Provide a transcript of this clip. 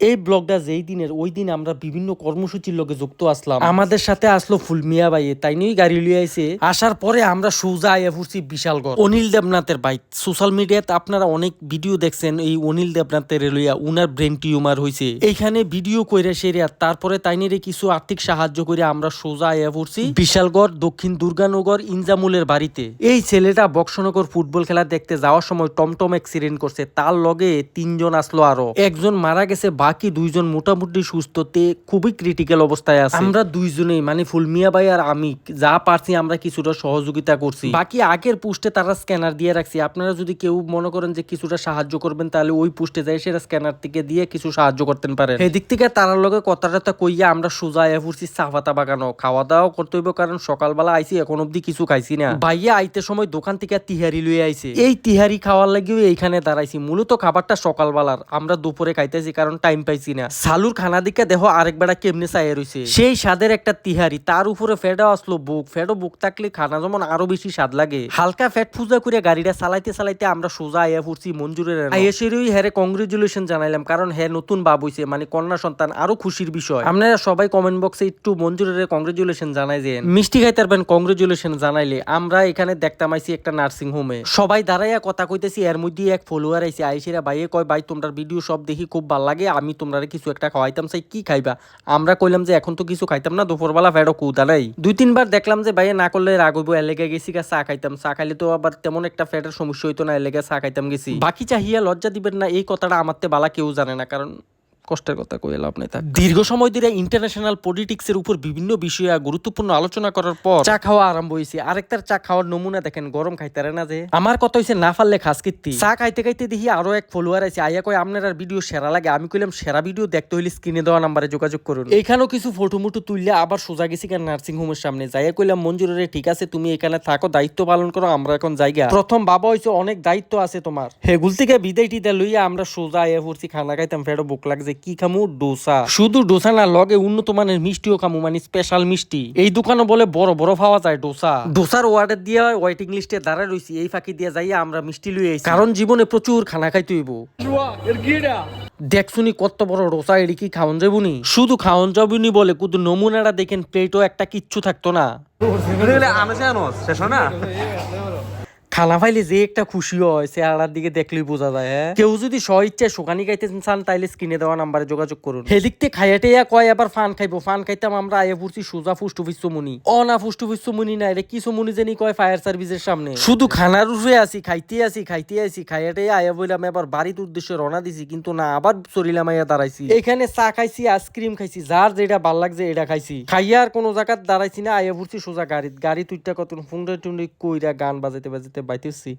এই ব্লগটা যেই দিনের, ওই দিন আমরা বিভিন্ন কর্মসূচির লগে যুক্ত আসলাম। আমাদের সাথে আসলো ফুলমিয়া ভাই, তাই নিয়ে গাড়ি লিয়ে আইছে। আসার পরে আমরা সোজা আইয়া পড়ছি বিশালগড়। অনিল দেবনাথের বাইক সোশ্যাল মিডিয়াতে আপনারা অনেক ভিডিও দেখছেন, এই অনিল দেবনাথের লইয়া উনার ব্রেন টিউমার হয়েছে এইখানে ভিডিও কইরা সেরিয়া তারপরে তাই নিয়ে কিছু আর্থিক সাহায্য করে আমরা সোজা আইয়া পড়ছি বিশালগড়, দক্ষিণ দুর্গানগর, ইনজামুলের বাড়িতে। এই ছেলেটা বক্সনগর ফুটবল খেলা দেখতে যাওয়ার সময় টমটম অ্যাক্সিডেন্ট করছে, তার লগে তিনজন আসলো আরও। একজন মারা গেছে বাকি দুইজন মোটামুটি সুস্থতে খুবই ক্রিটিক্যাল অবস্থায় আছে। আমরা দুইজনেই মানে ফুলমিয়া ভাই আর আমি যা পারছি আমরা কিছুটা সহযোগিতা করছি। বাকি আগের পুষ্টে তারা স্ক্যানার দিয়ে রাখছি। আপনারা যদি কেউ মনে করেন যে কিছুটা সাহায্য করবেন তাহলে ওই পুষ্টে যাই সেটা স্ক্যানার থেকে দিয়ে কিছু সাহায্য করতে পারেন। এদিক থেকে তারার লগে কথাটা কইয়া আমরা সোজা আয়া ফুরছি চা পাতা বাগানো খাওয়া দাওয়া করতে হইব কারণ সকালবেলা আইছি এখন অব্দি কিছু খাইছি না। ভাইয়া আইতে সময় দোকান থেকে তিহারি লুয়ে আইছে। এই তিহারি খাওয়ার লাগিও এইখানে দাঁড়াইছি। মূলত খাবারটা সকালবেলার। আমরা দুপুরে খাইতেছি কারণ টাইম পাইছি না। সালুর খানা দিকে দেহ আরেক বেড়া কেমনে চাইয়া রইছে সেই স্বাদের একটা তিহারি তার উপরে ফেডা আসলো বুক। ফেডো বুক থাকলে খানা যেমন আরও বেশি স্বাদ লাগে। হালকা ফ্যাট ফুজা করে গাড়িটা চালাইতে চালাইতে আমরা সোজা আয়া ফুরছি মঞ্জুরের আইএসেরই হ্যারে কংগ্রেচুলেশন জানাইলাম কারণ হ্যাঁ নতুন বাব হইছে মানে কন্যা সন্তান, আরও খুশির বিষয়। আপনারা সবাই কমেন্ট বক্সে একটু মঞ্জুরের কংগ্রেচুলেশন জানাই যে মিষ্টি খাইতে পারবেন কংগ্রেচুলেশন জানাইলে। আমরা এখানে দেখতাম আইছি একটা নার্সিং হোমে সবাই দাঁড়াইয়া কথা কইতেছি, এর মধ্যে এক ফলোয়ার আইছে। আইসিরা ভাইয়ে কয়, ভাই তোমরা ভিডিও সব দেখি খুব ভালো লাগে, আমি তোমরা কিছু একটা খাওয়াইতাম সেই কি খাইবা? আমরা কইলাম যে এখন তো কিছু খাইতাম না, দুপুরবেলা ফেরো কুদা নাই। দুই তিনবার দেখলাম যে ভাইয়া না করলে রাগ এলাকায় গেছি গা চা খাইতাম। চা খাইলে তো আবার তেমন একটা ফ্যাটের সমস্যা হইতো না এলেগে চা খাইতাম গেছি। বাকি চাহিয়া লজ্জা দিবেন না, এই কথাটা আমার তে বালা কেউ জানে না, কারণ কষ্টের কথা কই লাভ নাই দীর্ঘ সময় ধরে ইন্টারন্যাশনাল পলিটিক্স এর উপর বিভিন্ন বিষয়ে গুরুত্বপূর্ণ আলোচনা করার পর চা খাওয়া আরম্ভ হয়েছে আরেকটার চা খাওয়ার নমুনা দেখেন গরম খাইতারে না যে। আমার কথা হইছে না পারলে খাস কীর্তি। চা খাইতে খাইতে দেখি আরও এক ফলোয়ার আছে আইয়া কয় আপনার আর ভিডিও সেরা লাগে। আমি কইলাম সেরা ভিডিও দেখতে হইলে স্ক্রিনে দেওয়া নাম্বারে যোগাযোগ করুন। এখানেও কিছু ফটো মুটো তুললে আবার সোজা গেছি কেন নার্সিং হোমের সামনে? যাইয়া কইলাম মঞ্জুর রে ঠিক আছে তুমি এখানে থাকো দায়িত্ব পালন করো আমরা এখন জায়গা। প্রথম বাবা হইছে অনেক দায়িত্ব আছে তোমার। হেগুল থেকে বিদায় টিদা লইয়া আমরা সোজা আইয়া পড়ছি খানা খাইতাম ফেরো বুক লাগছে কি খামু? ডোসা। শুধু ডোসা না লগে উন্নত মানের মিষ্টিও খামু মানে স্পেশাল মিষ্টি। এই দোকানে বলে বড় বড় পাওয়া যায় ডোসা। ডোসার অর্ডার দিয়ে ওয়েটিং লিস্টে দাঁড়ায় রইছি এই ফাঁকি দিয়ে যাইয়া আমরা মিষ্টি লই আইছি। কারণ জীবনে প্রচুর খানা খাইতে হইব। দেখছুনি কত বড় ডোসা এডি কি খাওয়ান যাবুনি? শুধু খাওয়ান যাবুনি বলে কিন্তু নমুনাটা দেখেন প্লেটও একটা কিচ্ছু থাকতো না। আমেছে আনোস শেষ না? খানা ফাইলে যে একটা খুশি হয় চেহারার দিকে দেখলেই বোঝা যায় হ্যাঁ? কেউ যদি স্ব ইচ্ছায় শোকানি খাইতে চান তাইলে স্ক্রিনে দেওয়া নাম্বারে যোগাযোগ করুন। হেদিকতে খাইয়াটে কয় এবার ফান খাইবো। ফান খাইতাম আমরা আয়ে পড়ছি সোজা ফুষ্টু মুনি। অ না ফুষ্টু মুনি না রে কিছু মুনি জানি কয় ফায়ার সার্ভিসের সামনে। শুধু খানার উপরে আছি খাইতে আছি খাইতে আছি খাইয়াটে আয়া বললাম এবার বাড়ির উদ্দেশ্যে রওনা দিছি কিন্তু না আবার চরিলাম আইয়া দাঁড়াইছি। এখানে চা খাইছি আইসক্রিম খাইছি যার যেটা ভালো লাগছে এটা খাইছি। খাইয়া আর কোনো জায়গায় দাঁড়াইছি না আয়া পড়ছি সোজা গাড়ি গাড়ি তুইটা কত ফুংডে টুন্ডে কইরা গান বাজাইতে বাজাইতে বাইতেছি।